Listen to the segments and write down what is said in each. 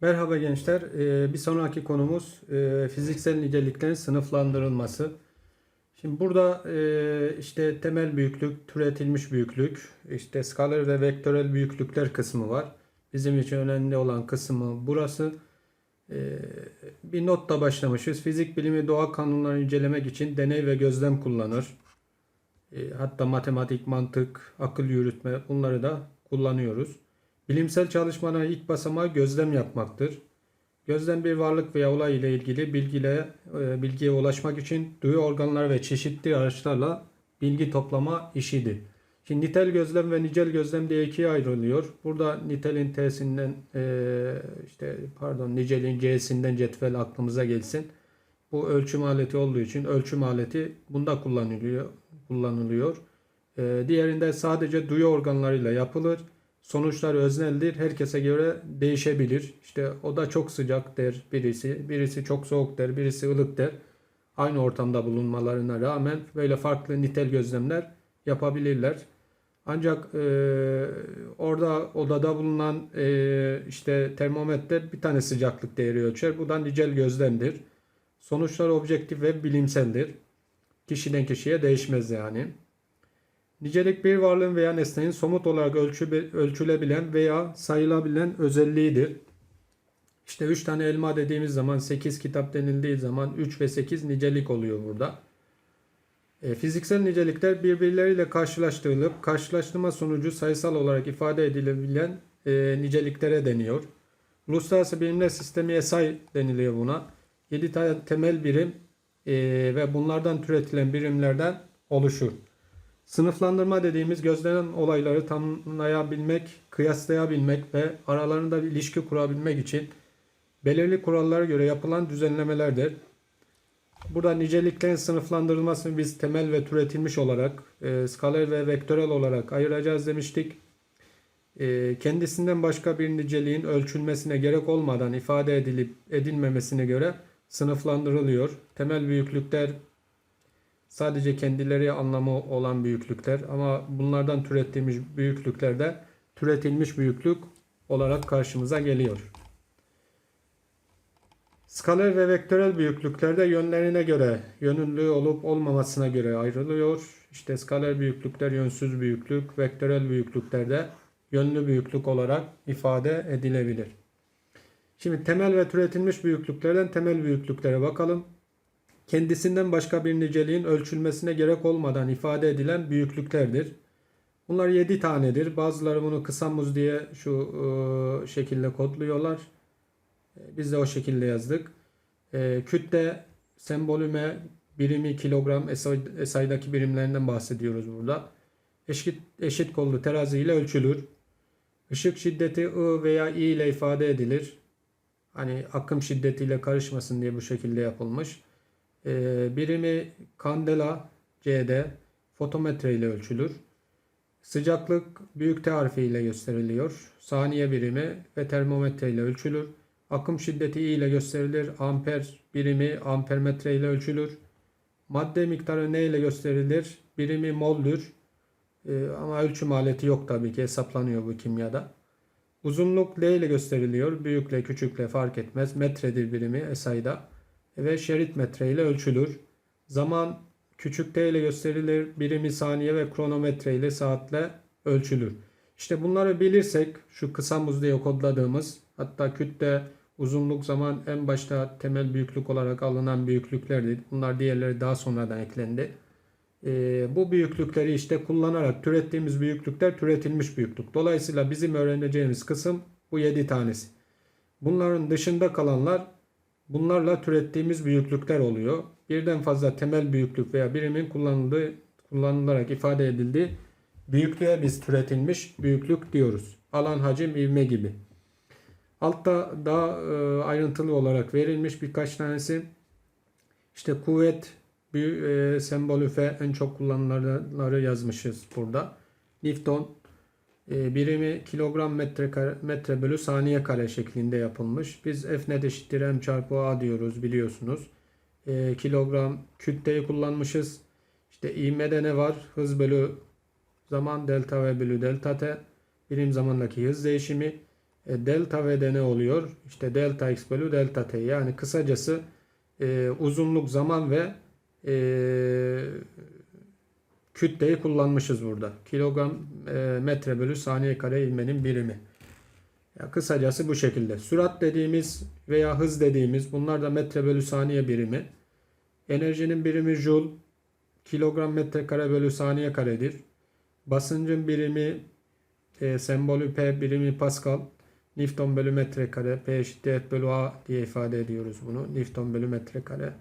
Merhaba gençler. Ee, Bir sonraki konumuz e, fiziksel niceliklerin sınıflandırılması. Şimdi burada e, işte temel büyüklük, türetilmiş büyüklük, işte skalar ve vektörel büyüklükler kısmı var. Bizim için önemli olan kısmı burası. Ee, Bir notla başlamışız. Fizik bilimi doğa kanunlarını incelemek için deney ve gözlem kullanır. E, Hatta matematik, mantık, akıl yürütme bunları da kullanıyoruz. Bilimsel çalışmaların ilk basamağı gözlem yapmaktır. Gözlem bir varlık veya olay ile ilgili bilgiye, e, bilgiye ulaşmak için duyu organları ve çeşitli araçlarla bilgi toplama işidir. Şimdi nitel gözlem ve nicel gözlem diye ikiye ayrılıyor. Burada nitelin T'sinden e, işte pardon nicelin C'sinden cetvel aklımıza gelsin. Bu ölçüm aleti olduğu için ölçüm aleti bunda kullanılıyor. kullanılıyor. E, diğerinde sadece duyu organlarıyla yapılır. Sonuçlar özneldir. Herkese göre değişebilir. İşte o da çok sıcak der birisi. Birisi çok soğuk der. Birisi ılık der. Aynı ortamda bulunmalarına rağmen böyle farklı nitel gözlemler yapabilirler. Ancak e, orada odada bulunan e, işte termometre bir tane sıcaklık değeri ölçer. Bu da nicel gözlemdir. Sonuçlar objektif ve bilimseldir. Kişiden kişiye değişmez yani. Nicelik bir varlığın veya nesnenin somut olarak ölçü, ölçülebilen veya sayılabilen özelliğidir. İşte 3 tane elma dediğimiz zaman 8 kitap denildiği zaman 3 ve 8 nicelik oluyor burada. E, fiziksel nicelikler birbirleriyle karşılaştırılıp karşılaştırma sonucu sayısal olarak ifade edilebilen e, niceliklere deniyor. Uluslararası Bilimler Sistemi SI deniliyor buna. 7 tane temel birim e, ve bunlardan türetilen birimlerden oluşur. Sınıflandırma dediğimiz gözlenen olayları tanımlayabilmek, kıyaslayabilmek ve aralarında bir ilişki kurabilmek için belirli kurallara göre yapılan düzenlemelerdir. Burada niceliklerin sınıflandırılmasını biz temel ve türetilmiş olarak, e, skaler ve vektörel olarak ayıracağız demiştik. E, kendisinden başka bir niceliğin ölçülmesine gerek olmadan ifade edilip edilmemesine göre sınıflandırılıyor. Temel büyüklükler sadece kendileri anlamı olan büyüklükler ama bunlardan türettiğimiz büyüklükler de türetilmiş büyüklük olarak karşımıza geliyor. Skaler ve vektörel büyüklüklerde yönlerine göre, yönlü olup olmamasına göre ayrılıyor. İşte skaler büyüklükler yönsüz büyüklük, vektörel büyüklüklerde yönlü büyüklük olarak ifade edilebilir. Şimdi temel ve türetilmiş büyüklüklerden temel büyüklüklere bakalım. Kendisinden başka bir niceliğin ölçülmesine gerek olmadan ifade edilen büyüklüklerdir. Bunlar 7 tanedir. Bazıları bunu kısa muz diye şu e, şekilde kodluyorlar. E, Biz de o şekilde yazdık. E, kütle, sembolüme, birimi, kilogram, SI SI'daki birimlerinden bahsediyoruz burada. Eşit, eşit kollu terazi ile ölçülür. Işık şiddeti I veya I ile ifade edilir. Hani akım şiddetiyle karışmasın diye bu şekilde yapılmış. Ee, birimi kandela CD fotometre ile ölçülür. Sıcaklık büyük T harfi ile gösteriliyor. Saniye birimi ve termometre ile ölçülür. Akım şiddeti I ile gösterilir. Amper birimi ampermetre ile ölçülür. Madde miktarı ne ile gösterilir? Birimi moldür. Ee, ama ölçüm aleti yok tabii ki hesaplanıyor bu kimyada. Uzunluk L ile gösteriliyor. Büyükle küçükle fark etmez. Metredir birimi SI'da ve şerit metre ile ölçülür. Zaman küçük t ile gösterilir. Birimi saniye ve kronometre ile saatle ölçülür. İşte bunları bilirsek şu kısa muz diye kodladığımız hatta kütle uzunluk zaman en başta temel büyüklük olarak alınan büyüklüklerdi. Bunlar diğerleri daha sonradan eklendi. Ee, bu büyüklükleri işte kullanarak türettiğimiz büyüklükler türetilmiş büyüklük. Dolayısıyla bizim öğreneceğimiz kısım bu 7 tanesi. Bunların dışında kalanlar Bunlarla türettiğimiz büyüklükler oluyor. Birden fazla temel büyüklük veya birimin kullanıldığı, kullanılarak ifade edildiği büyüklüğe biz türetilmiş büyüklük diyoruz. Alan, hacim, ivme gibi. Altta daha e, ayrıntılı olarak verilmiş birkaç tanesi. İşte kuvvet büyü, e, sembolü F en çok kullanılanları yazmışız burada. Newton birimi kilogram metre, kare, metre bölü saniye kare şeklinde yapılmış. Biz F net eşittir M çarpı A diyoruz biliyorsunuz. E, kilogram kütleyi kullanmışız. İşte ivmede ne var? Hız bölü zaman delta V bölü delta T. Birim zamandaki hız değişimi. E, delta V de ne oluyor? İşte delta x bölü delta t. Yani kısacası e, uzunluk, zaman ve e, kütleyi kullanmışız burada. Kilogram e, metre bölü saniye kare ivmenin birimi. Ya kısacası bu şekilde. Sürat dediğimiz veya hız dediğimiz bunlar da metre bölü saniye birimi. Enerjinin birimi joule, kilogram metrekare bölü saniye karedir. Basıncın birimi e, sembolü P birimi Pascal. Newton bölü metrekare P eşittir bölü A diye ifade ediyoruz bunu. Newton bölü metrekare.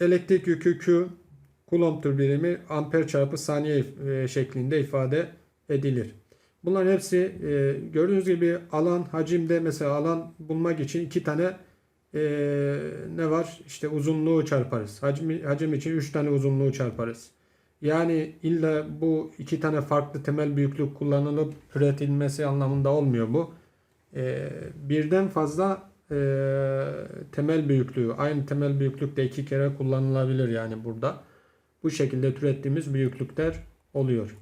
Elektrik yükü Q Coulomb'tur birimi amper çarpı saniye e, şeklinde ifade edilir. Bunların hepsi e, gördüğünüz gibi alan hacimde mesela alan bulmak için iki tane e, ne var? İşte uzunluğu çarparız. Hacim, hacim için üç tane uzunluğu çarparız. Yani illa bu iki tane farklı temel büyüklük kullanılıp üretilmesi anlamında olmuyor bu. E, birden fazla temel büyüklüğü aynı temel büyüklükte iki kere kullanılabilir yani burada. Bu şekilde türettiğimiz büyüklükler oluyor.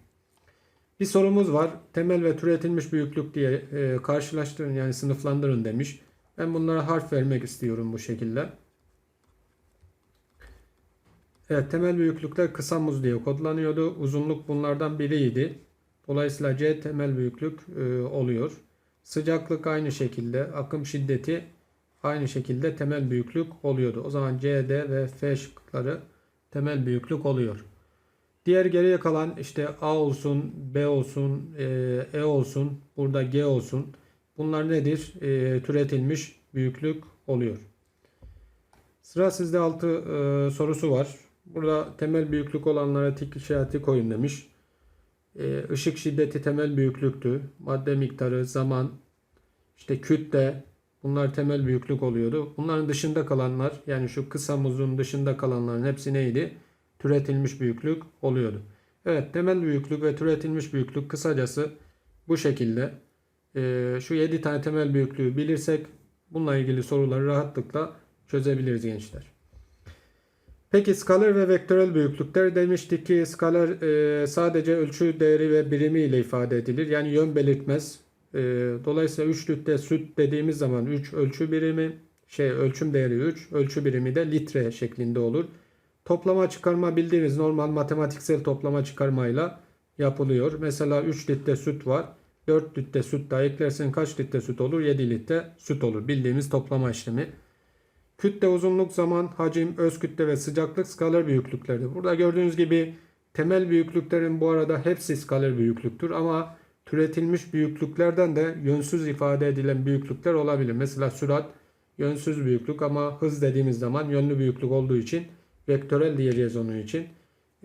Bir sorumuz var. Temel ve türetilmiş büyüklük diye e, karşılaştırın yani sınıflandırın demiş. Ben bunlara harf vermek istiyorum bu şekilde. Evet temel büyüklükler kısa muz diye kodlanıyordu. Uzunluk bunlardan biriydi. Dolayısıyla C temel büyüklük e, oluyor. Sıcaklık aynı şekilde. Akım şiddeti aynı şekilde temel büyüklük oluyordu. O zaman C, D ve F şıkları temel büyüklük oluyor. Diğer geriye kalan işte A olsun, B olsun, e, E olsun, burada G olsun. Bunlar nedir? E, türetilmiş büyüklük oluyor. Sıra sizde 6 e, sorusu var. Burada temel büyüklük olanlara tik işareti koyun demiş. E, ışık şiddeti temel büyüklüktü. Madde miktarı, zaman, işte kütle bunlar temel büyüklük oluyordu. Bunların dışında kalanlar yani şu kısa muzun dışında kalanların hepsi neydi? Türetilmiş büyüklük oluyordu. Evet temel büyüklük ve türetilmiş büyüklük kısacası bu şekilde. E, şu 7 tane temel büyüklüğü bilirsek bununla ilgili soruları rahatlıkla çözebiliriz gençler. Peki skaler ve vektörel büyüklükler demiştik ki skaler e, sadece ölçü değeri ve birimi ile ifade edilir. Yani yön belirtmez. E, dolayısıyla üçlükte süt dediğimiz zaman 3 ölçü birimi, şey ölçüm değeri 3, ölçü birimi de litre şeklinde olur. Toplama çıkarma bildiğimiz normal matematiksel toplama çıkarmayla yapılıyor. Mesela 3 litre süt var. 4 litre süt daha eklersen kaç litre süt olur? 7 litre süt olur. Bildiğimiz toplama işlemi. Kütle, uzunluk, zaman, hacim, öz kütle ve sıcaklık skaler büyüklüklerdir. Burada gördüğünüz gibi temel büyüklüklerin bu arada hepsi skaler büyüklüktür ama türetilmiş büyüklüklerden de yönsüz ifade edilen büyüklükler olabilir. Mesela sürat yönsüz büyüklük ama hız dediğimiz zaman yönlü büyüklük olduğu için vektörel diyeceğiz onun için.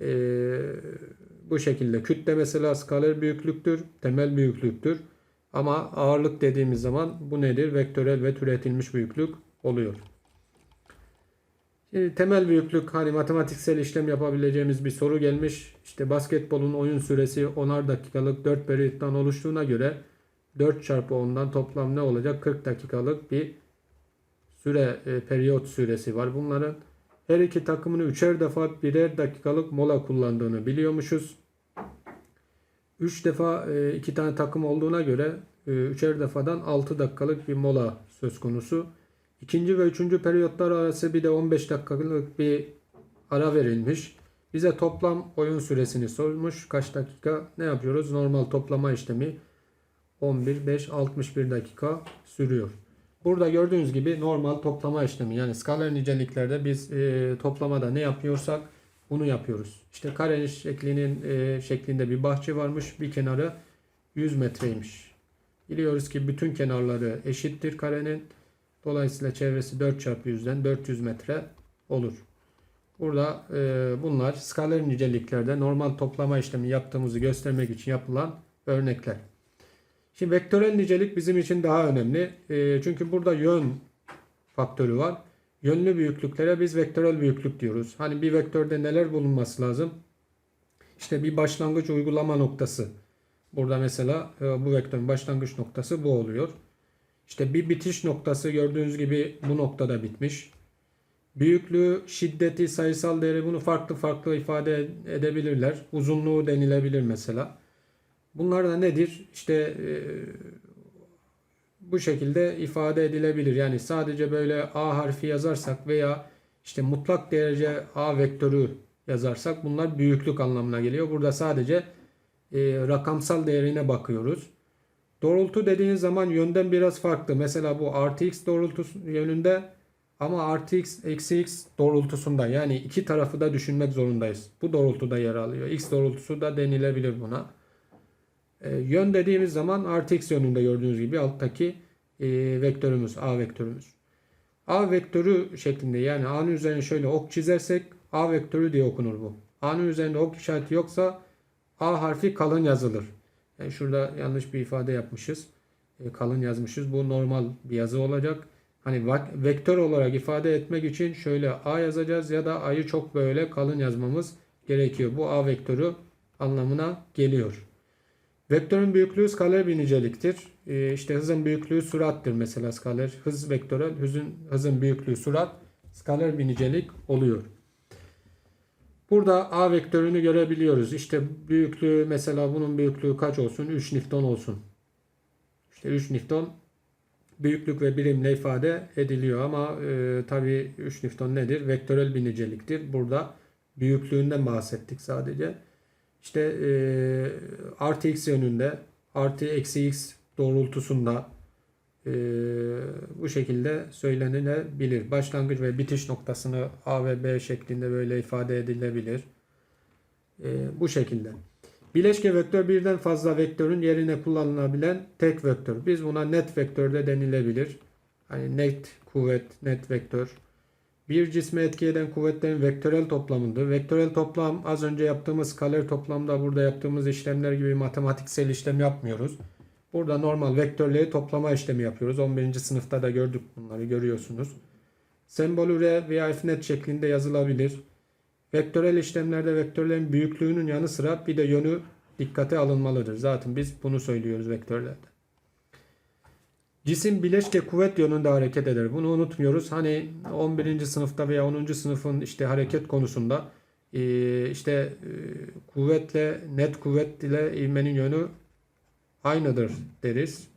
Ee, bu şekilde kütle mesela skaler büyüklüktür, temel büyüklüktür. Ama ağırlık dediğimiz zaman bu nedir? Vektörel ve türetilmiş büyüklük oluyor. Şimdi temel büyüklük hani matematiksel işlem yapabileceğimiz bir soru gelmiş. İşte basketbolun oyun süresi 10'ar dakikalık 4 periyotten oluştuğuna göre 4 çarpı 10'dan toplam ne olacak? 40 dakikalık bir süre e, periyot süresi var. Bunların her iki takımın üçer defa birer dakikalık mola kullandığını biliyormuşuz. 3 defa e, iki tane takım olduğuna göre e, üçer defadan 6 dakikalık bir mola söz konusu. İkinci ve üçüncü periyotlar arası bir de 15 dakikalık bir ara verilmiş. Bize toplam oyun süresini sormuş. Kaç dakika? Ne yapıyoruz? Normal toplama işlemi 11, 5, 61 dakika sürüyor. Burada gördüğünüz gibi normal toplama işlemi yani skaler niceliklerde biz e, toplamada ne yapıyorsak bunu yapıyoruz. İşte kare şeklinin e, şeklinde bir bahçe varmış. Bir kenarı 100 metreymiş. Biliyoruz ki bütün kenarları eşittir karenin. Dolayısıyla çevresi 4 çarpı 100'den 400 metre olur. Burada e, bunlar skaler niceliklerde normal toplama işlemi yaptığımızı göstermek için yapılan örnekler. Şimdi vektörel nicelik bizim için daha önemli. E, çünkü burada yön faktörü var. Yönlü büyüklüklere biz vektörel büyüklük diyoruz. Hani bir vektörde neler bulunması lazım? İşte bir başlangıç uygulama noktası. Burada mesela e, bu vektörün başlangıç noktası bu oluyor. İşte bir bitiş noktası gördüğünüz gibi bu noktada bitmiş. Büyüklüğü, şiddeti, sayısal değeri bunu farklı farklı ifade edebilirler. Uzunluğu denilebilir mesela. Bunlar da nedir? İşte e, bu şekilde ifade edilebilir. Yani sadece böyle A harfi yazarsak veya işte mutlak derece A vektörü yazarsak bunlar büyüklük anlamına geliyor. Burada sadece e, rakamsal değerine bakıyoruz. Doğrultu dediğiniz zaman yönden biraz farklı. Mesela bu artı x doğrultusu yönünde ama artı x eksi x doğrultusunda yani iki tarafı da düşünmek zorundayız. Bu doğrultuda yer alıyor. X doğrultusu da denilebilir buna. E, yön dediğimiz zaman artı x yönünde gördüğünüz gibi alttaki e, vektörümüz A vektörümüz. A vektörü şeklinde yani A'nın üzerine şöyle ok çizersek A vektörü diye okunur bu. A'nın üzerinde ok işareti yoksa A harfi kalın yazılır. Yani şurada yanlış bir ifade yapmışız. E, kalın yazmışız. Bu normal bir yazı olacak. Hani vektör olarak ifade etmek için şöyle A yazacağız ya da A'yı çok böyle kalın yazmamız gerekiyor. Bu A vektörü anlamına geliyor. Vektörün büyüklüğü skaler bir niceliktir. Ee, işte hızın büyüklüğü sürattir mesela skaler. Hız vektörel, hızın, hızın büyüklüğü sürat skaler bir nicelik oluyor. Burada A vektörünü görebiliyoruz. İşte büyüklüğü mesela bunun büyüklüğü kaç olsun? 3 Newton olsun. İşte 3 Newton büyüklük ve birimle ifade ediliyor ama e, tabi 3 Newton nedir? Vektörel bir niceliktir. Burada büyüklüğünden bahsettik sadece. İşte e, artı x yönünde artı eksi x doğrultusunda e, bu şekilde söylenilebilir. Başlangıç ve bitiş noktasını A ve B şeklinde böyle ifade edilebilir. E, bu şekilde. Bileşke vektör birden fazla vektörün yerine kullanılabilen tek vektör. Biz buna net vektör de denilebilir. Hani net kuvvet, net vektör. Bir cisme etki eden kuvvetlerin vektörel toplamıdır. Vektörel toplam az önce yaptığımız skaler toplamda burada yaptığımız işlemler gibi matematiksel işlem yapmıyoruz. Burada normal vektörleri toplama işlemi yapıyoruz. 11. sınıfta da gördük bunları görüyorsunuz. Sembolü R veya F net şeklinde yazılabilir. Vektörel işlemlerde vektörlerin büyüklüğünün yanı sıra bir de yönü dikkate alınmalıdır. Zaten biz bunu söylüyoruz vektörlerde. Cisim bileşke kuvvet yönünde hareket eder. Bunu unutmuyoruz. Hani 11. sınıfta veya 10. sınıfın işte hareket konusunda e, işte e, kuvvetle net kuvvet ile ivmenin yönü aynıdır deriz.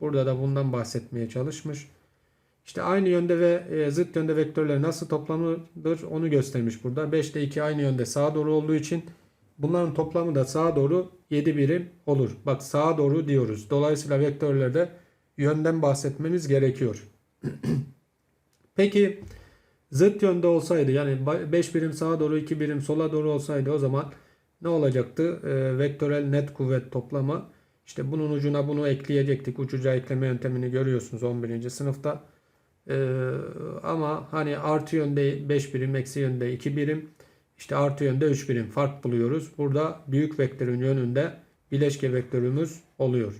Burada da bundan bahsetmeye çalışmış. İşte aynı yönde ve e, zıt yönde vektörler nasıl toplanılır onu göstermiş burada. 5 ile 2 aynı yönde sağa doğru olduğu için bunların toplamı da sağa doğru 7 birim olur. Bak sağa doğru diyoruz. Dolayısıyla vektörlerde yönden bahsetmemiz gerekiyor. Peki zıt yönde olsaydı yani 5 birim sağa doğru 2 birim sola doğru olsaydı o zaman ne olacaktı? E, vektörel net kuvvet toplamı. İşte bunun ucuna bunu ekleyecektik. Uçuca ekleme yöntemini görüyorsunuz 11. sınıfta. Ee, ama hani artı yönde 5 birim, eksi yönde 2 birim, işte artı yönde 3 birim fark buluyoruz. Burada büyük vektörün yönünde bileşke vektörümüz oluyor.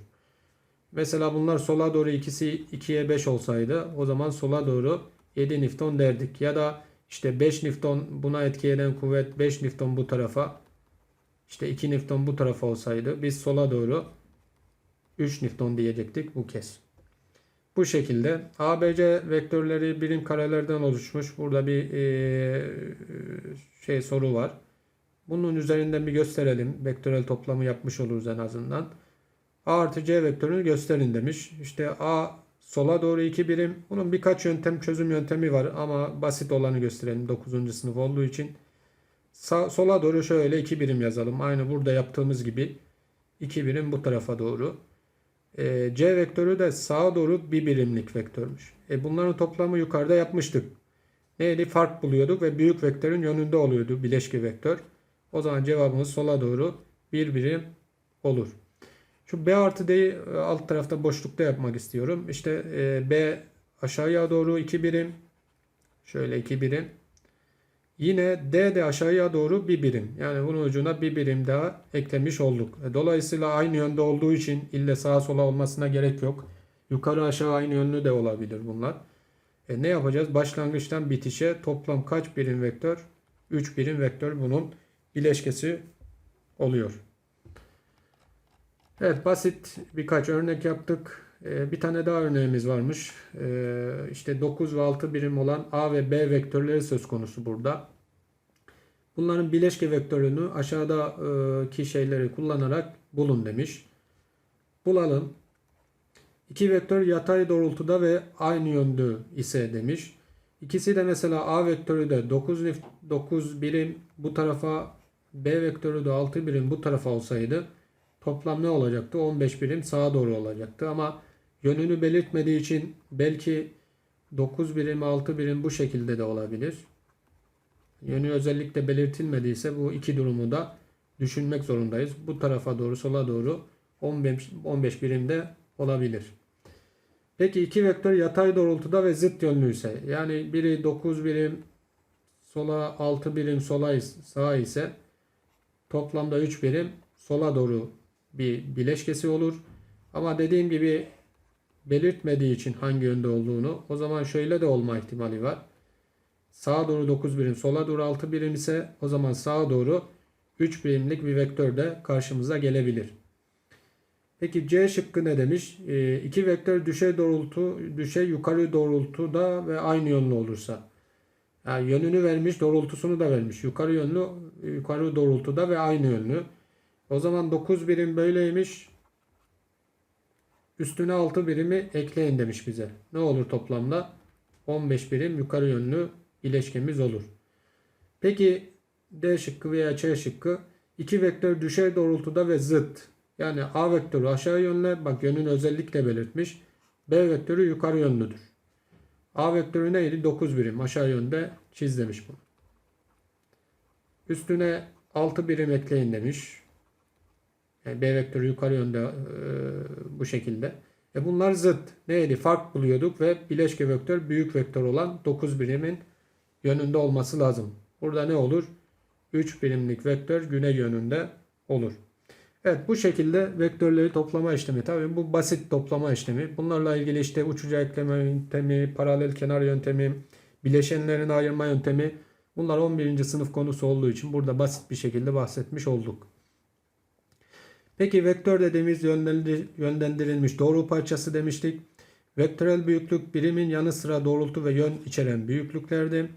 Mesela bunlar sola doğru ikisi 2'ye 5 olsaydı o zaman sola doğru 7 Newton derdik. Ya da işte 5 Newton buna etki eden kuvvet 5 Newton bu tarafa işte 2 Newton bu tarafa olsaydı biz sola doğru 3 Newton diyecektik bu kez. Bu şekilde ABC vektörleri birim karelerden oluşmuş. Burada bir e, şey soru var. Bunun üzerinden bir gösterelim. Vektörel toplamı yapmış oluruz en azından. A artı C vektörünü gösterin demiş. İşte A sola doğru 2 birim. Bunun birkaç yöntem çözüm yöntemi var ama basit olanı gösterelim 9. sınıf olduğu için. Sağ, sola doğru şöyle 2 birim yazalım. Aynı burada yaptığımız gibi 2 birim bu tarafa doğru. E, C vektörü de sağa doğru bir birimlik vektörmüş. E, bunların toplamı yukarıda yapmıştık. Neydi? Fark buluyorduk ve büyük vektörün yönünde oluyordu bileşke vektör. O zaman cevabımız sola doğru bir birim olur. Şu B artı D'yi e, alt tarafta boşlukta yapmak istiyorum. İşte e, B aşağıya doğru 2 birim. Şöyle 2 birim. Yine D de aşağıya doğru bir birim. Yani bunun ucuna bir birim daha eklemiş olduk. E, Dolayısıyla aynı yönde olduğu için ille sağa sola olmasına gerek yok. Yukarı aşağı aynı yönlü de olabilir bunlar. E ne yapacağız? Başlangıçtan bitişe toplam kaç birim vektör? 3 birim vektör bunun bileşkesi oluyor. Evet basit birkaç örnek yaptık. Ee, bir tane daha örneğimiz varmış. Ee, işte 9 ve 6 birim olan A ve B vektörleri söz konusu burada. Bunların bileşke vektörünü aşağıdaki şeyleri kullanarak bulun demiş. Bulalım. İki vektör yatay doğrultuda ve aynı yönde ise demiş. İkisi de mesela A vektörü de 9, nif- 9 birim bu tarafa B vektörü de 6 birim bu tarafa olsaydı toplam ne olacaktı? 15 birim sağa doğru olacaktı ama yönünü belirtmediği için belki 9 birim 6 birim bu şekilde de olabilir. Yönü özellikle belirtilmediyse bu iki durumu da düşünmek zorundayız. Bu tarafa doğru sola doğru 15, 15 birimde olabilir. Peki iki vektör yatay doğrultuda ve zıt yönlüyse yani biri 9 birim sola 6 birim sola sağa ise toplamda 3 birim sola doğru bir bileşkesi olur. Ama dediğim gibi belirtmediği için hangi yönde olduğunu o zaman şöyle de olma ihtimali var. Sağa doğru 9 birim, sola doğru 6 birim ise o zaman sağa doğru 3 birimlik bir vektör de karşımıza gelebilir. Peki C şıkkı ne demiş? E, iki vektör düşey doğrultu, düşey yukarı doğrultuda ve aynı yönlü olursa. Yani yönünü vermiş, doğrultusunu da vermiş. Yukarı yönlü, yukarı doğrultuda ve aynı yönlü. O zaman 9 birim böyleymiş. Üstüne 6 birimi ekleyin demiş bize. Ne olur toplamda? 15 birim yukarı yönlü bileşkemiz olur. Peki D şıkkı veya C şıkkı iki vektör düşey doğrultuda ve zıt. Yani A vektörü aşağı yönlü bak yönünü özellikle belirtmiş. B vektörü yukarı yönlüdür. A vektörü neydi? 9 birim aşağı yönde çiz demiş bunu. Üstüne 6 birim ekleyin demiş. Yani B vektörü yukarı yönde e, bu şekilde. E bunlar zıt. Neydi? Fark buluyorduk ve bileşke vektör büyük vektör olan 9 birimin yönünde olması lazım. Burada ne olur? 3 birimlik vektör güney yönünde olur. Evet bu şekilde vektörleri toplama işlemi. Tabii bu basit toplama işlemi. Bunlarla ilgili işte uçucu ekleme yöntemi, paralel kenar yöntemi, bileşenlerin ayırma yöntemi bunlar 11. sınıf konusu olduğu için burada basit bir şekilde bahsetmiş olduk. Peki vektör dediğimiz yönlendir- yönlendirilmiş doğru parçası demiştik. Vektörel büyüklük birimin yanı sıra doğrultu ve yön içeren büyüklüklerdi.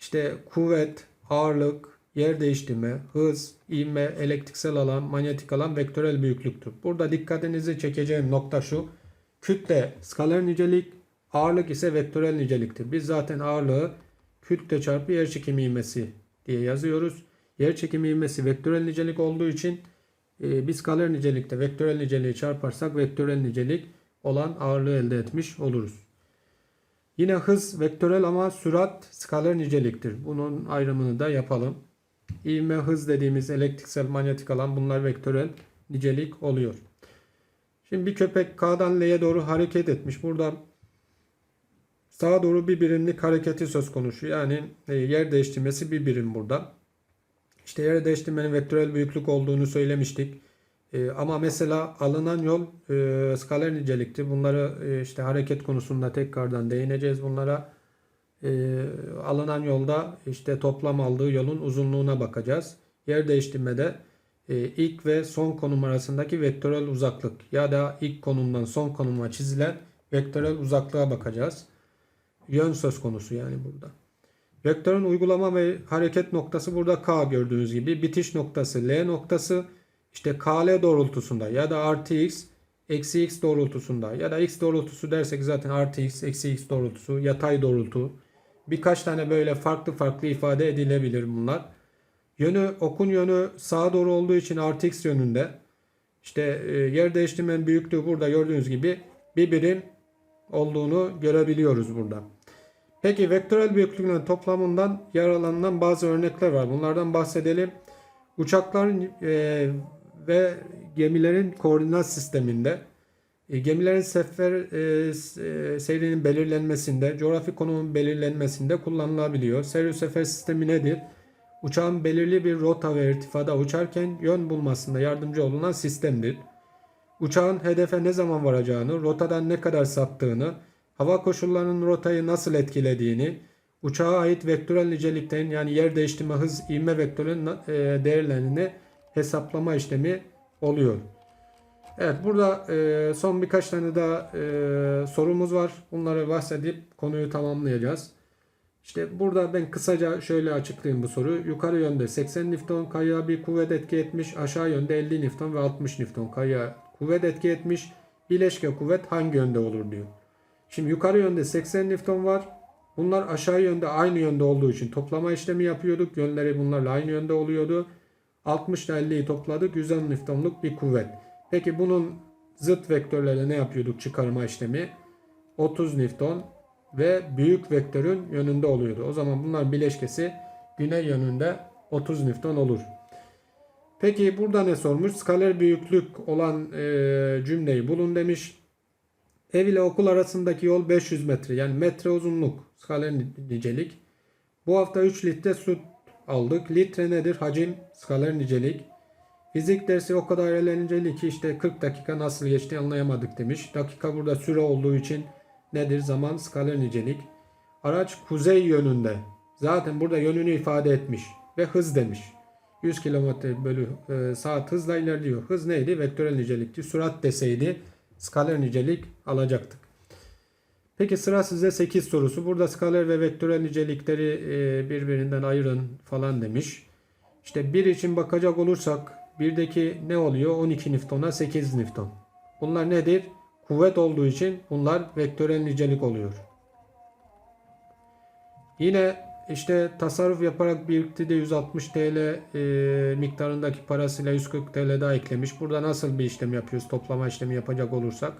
İşte kuvvet, ağırlık, yer değiştirme, hız, ivme, elektriksel alan, manyetik alan vektörel büyüklüktür. Burada dikkatinizi çekeceğim nokta şu. Kütle skaler nicelik, ağırlık ise vektörel niceliktir. Biz zaten ağırlığı kütle çarpı yer çekimi ivmesi diye yazıyoruz. Yer çekimi ivmesi vektörel nicelik olduğu için e, biz skaler nicelikte vektörel niceliği çarparsak vektörel nicelik olan ağırlığı elde etmiş oluruz. Yine hız vektörel ama sürat skaler niceliktir. Bunun ayrımını da yapalım. İvme hız dediğimiz elektriksel manyetik alan bunlar vektörel nicelik oluyor. Şimdi bir köpek K'dan L'ye doğru hareket etmiş. Burada sağa doğru bir birimlik hareketi söz konusu. Yani e, yer değiştirmesi bir birim burada. İşte yer değiştirmenin vektörel büyüklük olduğunu söylemiştik. E, ama mesela alınan yol e, skaler niceliktir. Bunları e, işte hareket konusunda tekrardan değineceğiz bunlara. E, alınan yolda işte toplam aldığı yolun uzunluğuna bakacağız. Yer değiştirmede e, ilk ve son konum arasındaki vektörel uzaklık ya da ilk konumdan son konuma çizilen vektörel uzaklığa bakacağız. Yön söz konusu yani burada. Vektörün uygulama ve hareket noktası burada K gördüğünüz gibi. Bitiş noktası L noktası işte KL doğrultusunda ya da artı x eksi x doğrultusunda ya da x doğrultusu dersek zaten artı x eksi x doğrultusu yatay doğrultu birkaç tane böyle farklı farklı ifade edilebilir bunlar. Yönü okun yönü sağa doğru olduğu için artı x yönünde. İşte e, yer değiştirmenin büyüklüğü burada gördüğünüz gibi bir birim olduğunu görebiliyoruz burada. Peki vektörel büyüklüklerin toplamından yararlanılan bazı örnekler var. Bunlardan bahsedelim. Uçakların e, ve gemilerin koordinat sisteminde e, gemilerin sefer e, e, seyrinin belirlenmesinde, coğrafi konumun belirlenmesinde kullanılabiliyor. Seyir sefer sistemi nedir? Uçağın belirli bir rota ve irtifada uçarken yön bulmasında yardımcı olunan sistemdir. Uçağın hedefe ne zaman varacağını, rotadan ne kadar saptığını, hava koşullarının rotayı nasıl etkilediğini, uçağa ait vektörel nicelikten yani yer değiştirme hız ivme vektörünün değerlerini hesaplama işlemi oluyor. Evet burada e, son birkaç tane daha e, sorumuz var. Bunları bahsedip konuyu tamamlayacağız. İşte burada ben kısaca şöyle açıklayayım bu soruyu. Yukarı yönde 80 Newton kayığa bir kuvvet etki etmiş. Aşağı yönde 50 Newton ve 60 Newton kayığa kuvvet etki etmiş. bileşke kuvvet hangi yönde olur diyor. Şimdi yukarı yönde 80 Newton var. Bunlar aşağı yönde aynı yönde olduğu için toplama işlemi yapıyorduk. Yönleri bunlarla aynı yönde oluyordu. 60 ile 50'yi topladık. 110 Newton'luk bir kuvvet. Peki bunun zıt vektörlerle ne yapıyorduk çıkarma işlemi? 30 Newton ve büyük vektörün yönünde oluyordu. O zaman bunlar bileşkesi güney yönünde 30 Newton olur. Peki burada ne sormuş? Skaler büyüklük olan e, cümleyi bulun demiş. Ev ile okul arasındaki yol 500 metre yani metre uzunluk skaler nicelik. Bu hafta 3 litre su aldık. Litre nedir? Hacim skaler nicelik. Fizik dersi o kadar eğlenceli ki işte 40 dakika nasıl geçti anlayamadık demiş. Dakika burada süre olduğu için nedir? Zaman skaler nicelik. Araç kuzey yönünde. Zaten burada yönünü ifade etmiş ve hız demiş. 100 km bölü e, saat hızla ilerliyor. Hız neydi? Vektörel nicelikti. Sürat deseydi skaler nicelik alacaktık. Peki sıra size 8 sorusu. Burada skaler ve vektörel nicelikleri e, birbirinden ayırın falan demiş. İşte bir için bakacak olursak birdeki ne oluyor? 12 Newton'a 8 Newton. Bunlar nedir? Kuvvet olduğu için bunlar vektörel nicelik oluyor. Yine işte tasarruf yaparak birikti de 160 TL e, miktarındaki parasıyla 140 TL daha eklemiş. Burada nasıl bir işlem yapıyoruz? Toplama işlemi yapacak olursak.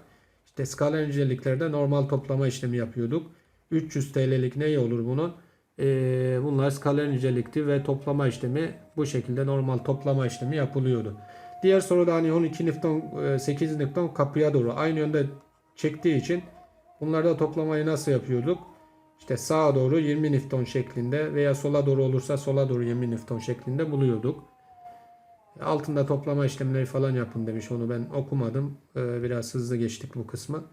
İşte skaler niceliklerde normal toplama işlemi yapıyorduk. 300 TL'lik ne olur bunun? E, bunlar skaler nicelikti ve toplama işlemi bu şekilde normal toplama işlemi yapılıyordu. Diğer soruda hani 12 Newton, e, 8 Newton kapıya doğru aynı yönde çektiği için bunlarda toplamayı nasıl yapıyorduk? İşte sağa doğru 20 Newton şeklinde veya sola doğru olursa sola doğru 20 Newton şeklinde buluyorduk. Altında toplama işlemleri falan yapın demiş. Onu ben okumadım. Ee, Biraz hızlı geçtik bu kısmı.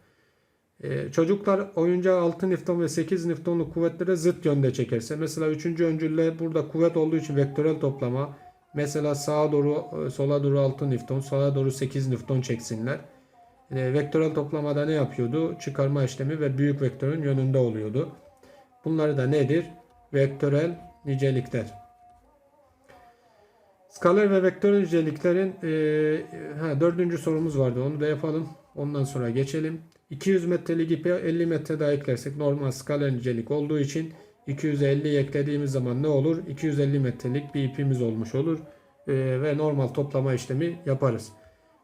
Ee, Çocuklar oyuncağı 6 Newton ve 8 Newton'luk kuvvetlere zıt yönde çekerse. Mesela 3. öncülle burada kuvvet olduğu için vektörel toplama. Mesela sağa doğru e, sola doğru 6 Newton, sola doğru 8 Newton çeksinler. Ee, Vektörel toplamada ne yapıyordu? Çıkarma işlemi ve büyük vektörün yönünde oluyordu. Bunları da nedir? Vektörel nicelikler. Skaler ve vektörel niceliklerin e, dördüncü sorumuz vardı. Onu da yapalım. Ondan sonra geçelim. 200 metrelik ipe 50 metre daha eklersek normal skaler nicelik olduğu için 250 eklediğimiz zaman ne olur? 250 metrelik bir ipimiz olmuş olur. E, ve normal toplama işlemi yaparız.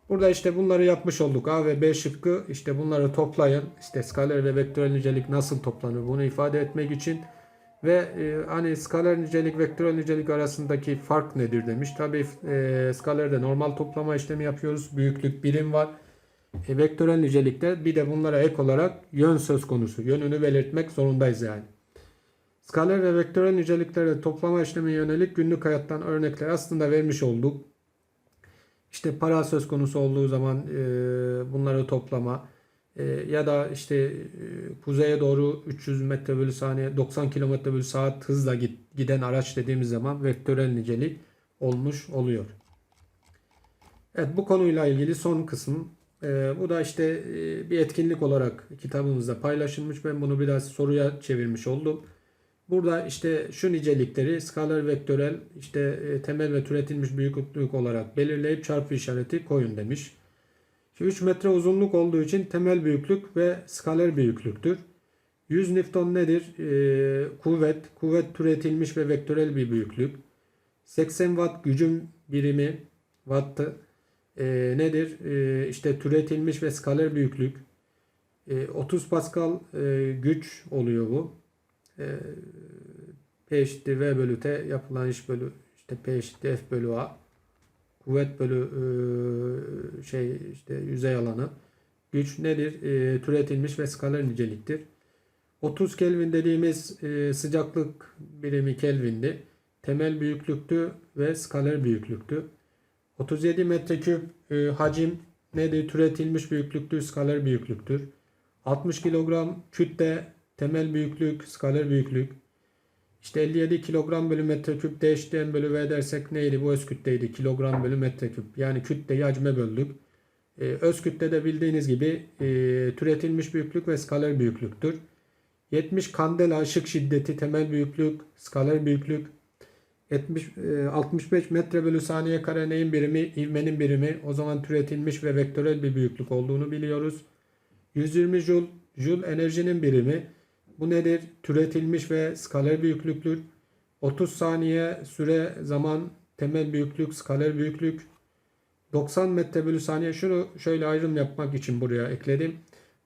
Burada işte bunları yapmış olduk. A ve B şıkkı işte bunları toplayın. İşte skaler ve vektörel nicelik nasıl toplanır bunu ifade etmek için. Ve e, hani skaler nicelik vektörel nicelik arasındaki fark nedir demiş. Tabi e, skalerde normal toplama işlemi yapıyoruz. Büyüklük birim var. E, vektörel nicelikte bir de bunlara ek olarak yön söz konusu. Yönünü belirtmek zorundayız yani. Skaler ve vektörel niceliklerde toplama işlemi yönelik günlük hayattan örnekler aslında vermiş olduk. İşte para söz konusu olduğu zaman e, bunları toplama e, ya da işte e, kuzeye doğru 300 metre bölü saniye 90 kilometre bölü saat hızla giden araç dediğimiz zaman vektörel nicelik olmuş oluyor. Evet bu konuyla ilgili son kısım. E, bu da işte e, bir etkinlik olarak kitabımızda paylaşılmış. Ben bunu biraz soruya çevirmiş oldum. Burada işte şu nicelikleri skaler vektörel işte e, temel ve türetilmiş büyüklük olarak belirleyip çarpı işareti koyun demiş. Şimdi 3 metre uzunluk olduğu için temel büyüklük ve skaler büyüklüktür. 100 Newton nedir? Ee, kuvvet. Kuvvet türetilmiş ve vektörel bir büyüklük. 80 watt gücün birimi wattı. Ee, nedir? Ee, işte türetilmiş ve skaler büyüklük. Ee, 30 Pascal e, güç oluyor bu. Ee, P eşittir V bölü T yapılan iş bölü işte P eşittir F bölü A kuvvet bölü e, şey işte yüzey alanı güç nedir? E, türetilmiş ve skaler niceliktir. 30 Kelvin dediğimiz e, sıcaklık birimi Kelvin'di. Temel büyüklüktü ve skaler büyüklüktü. 37 metreküp e, hacim nedir? Türetilmiş büyüklüktür, skaler büyüklüktür. 60 kilogram kütle temel büyüklük, skaler büyüklük. İşte 57 kilogram bölü metreküp d eşittir bölü v dersek neydi? Bu öz kütleydi. Kilogram bölü metreküp. Yani kütleyi hacme böldük. Ee, öz kütle de bildiğiniz gibi e, türetilmiş büyüklük ve skaler büyüklüktür. 70 kandela ışık şiddeti temel büyüklük, skaler büyüklük. 70, e, 65 metre bölü saniye kare neyin birimi? İvmenin birimi. O zaman türetilmiş ve vektörel bir büyüklük olduğunu biliyoruz. 120 joule, joule enerjinin birimi. Bu nedir? Türetilmiş ve skaler büyüklüktür. 30 saniye süre zaman temel büyüklük, skaler büyüklük. 90 metre bölü saniye şunu şöyle ayrım yapmak için buraya ekledim.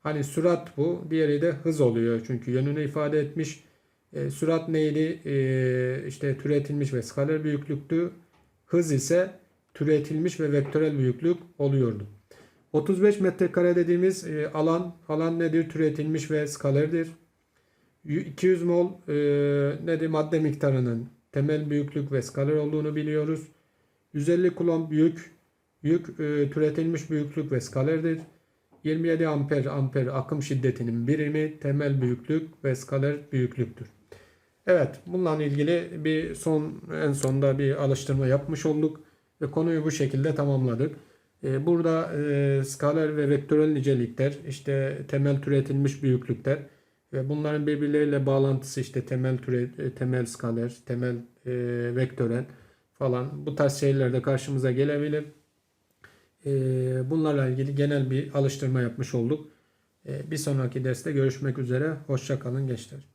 Hani sürat bu. Diğeri de hız oluyor. Çünkü yönünü ifade etmiş. E, sürat neydi? E, işte türetilmiş ve skaler büyüklüktü. Hız ise türetilmiş ve vektörel büyüklük oluyordu. 35 metrekare dediğimiz e, alan alan nedir? Türetilmiş ve skalerdir. 200 mol e, nedir? Madde miktarının temel büyüklük ve skaler olduğunu biliyoruz. 150 kulomb yük yük e, türetilmiş büyüklük ve skalerdir. 27 amper amper akım şiddetinin birimi temel büyüklük ve skaler büyüklüktür. Evet, bununla ilgili bir son en sonda bir alıştırma yapmış olduk ve konuyu bu şekilde tamamladık. Ee, Burada e, skaler ve vektörel nicelikler, işte temel türetilmiş büyüklükler ve bunların birbirleriyle bağlantısı işte temel türe, e, temel skaler, temel e, vektörel falan bu tarz şeyler de karşımıza gelebilir. E, bunlarla ilgili genel bir alıştırma yapmış olduk. E, bir sonraki derste görüşmek üzere. Hoşça kalın gençler.